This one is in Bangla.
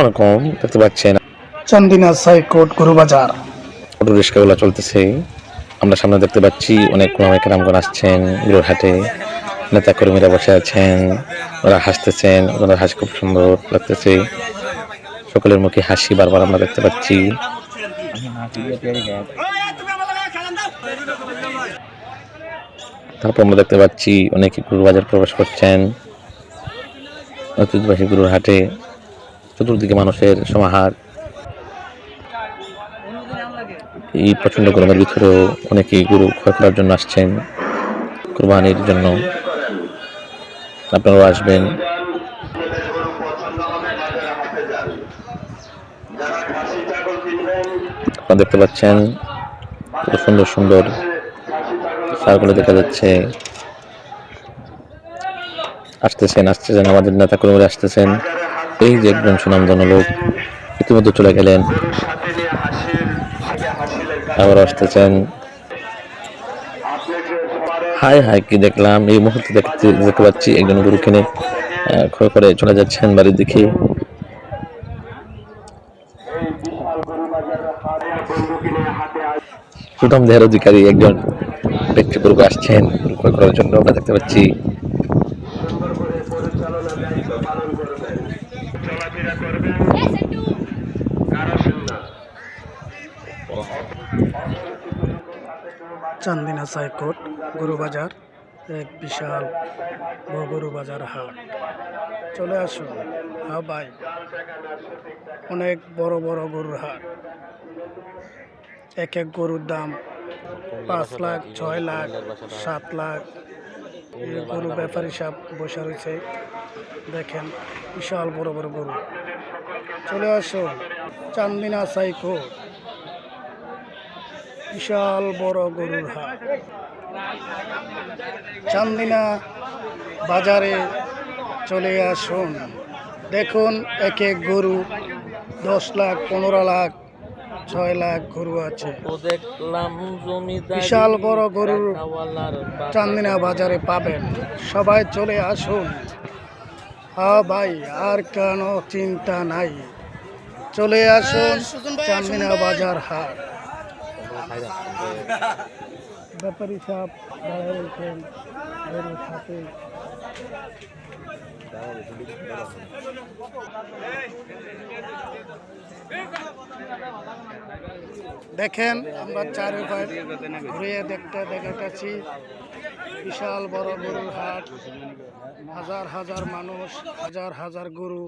অনেক কম দেখতে পাচ্ছেন চান্দিনা সাইকোট গরু বাজার অটো রিক্সাগুলো চলতেছে। আমরা সামনে দেখতে পাচ্ছি অনেক অনেক রামগণ আসছেনগুলোর হাটে নেতা কর্মীরা বসে আছেন ওরা হাসতেছেন ওনার হাসি খুব সুন্দর লাগতেছে। সকলের মুখে হাসি বারবার আমরা দেখতে পাচ্ছি। তারপর আমরা দেখতে পাচ্ছি অনেকে গুরুবাজার প্রবেশ করছেন। ঐতিহ্যবাহী গরুর হাটে চতুর্দিকে মানুষের সমাহার। এই প্রচণ্ড গরমের ভিতরেও অনেকেই গরু ক্রয় করার জন্য আসছেন, কোরবানির জন্য। আপনারাও আসবেন। আপনারা দেখতে পাচ্ছেন সুন্দর সুন্দর সারগুলো দেখা যাচ্ছে। আসতেছেন আসতেছেন, আমাদের নেতা কর্মীরা আসতেছেন। এই যে একজন সুনামধন্য লোক, ইতিমধ্যে চলে গেলেন। আবার আসতেছেন। হাই হাই কি দেখলাম? এই মুহূর্তে দেখতে দেখতে পাচ্ছি একজন গরু কিনে ক্ষয় করে চলে যাচ্ছেন বাড়ির দিকে। সুতম দেহের অধিকারী একজন ব্যক্তি আসছেন ক্রয় করার জন্য আমরা দেখতে পাচ্ছি। চান্দিনা সাইকোট গরু বাজার এক বিশাল বড় গরু বাজার হাট। চলে আসুন হ্যাঁ ভাই অনেক বড় বড় গরুর হাট। এক এক গরুর দাম পাঁচ লাখ, ছয় লাখ, সাত লাখ। গরু ব্যাপারী সব বসে রয়েছে। দেখেন, বিশাল বড় বড় গরু। চলে আসুন, চান্দিনা সাইকোট বিশাল বড় গরুর হাট। চান্দিনা বাজারে চলে আসুন। দেখুন এক এক গরু দশ লাখ পনেরো লাখ ছয় লাখ গরু আছে। বিশাল বড় গরুর চান্দিনা বাজারে পাবেন। সবাই চলে আসুন। হ্যাঁ ভাই আর কেন চিন্তা নাই। চলে আসুন চান্দিনা বাজার হাট। ব্যাপারী সাহেব সাথে দেখেন, আমরা চারিপাশ ঘুরিয়ে দেখতে দেখাচ্ছি বিশাল বড় গরুর হাট। হাজার হাজার মানুষ, হাজার হাজার গরু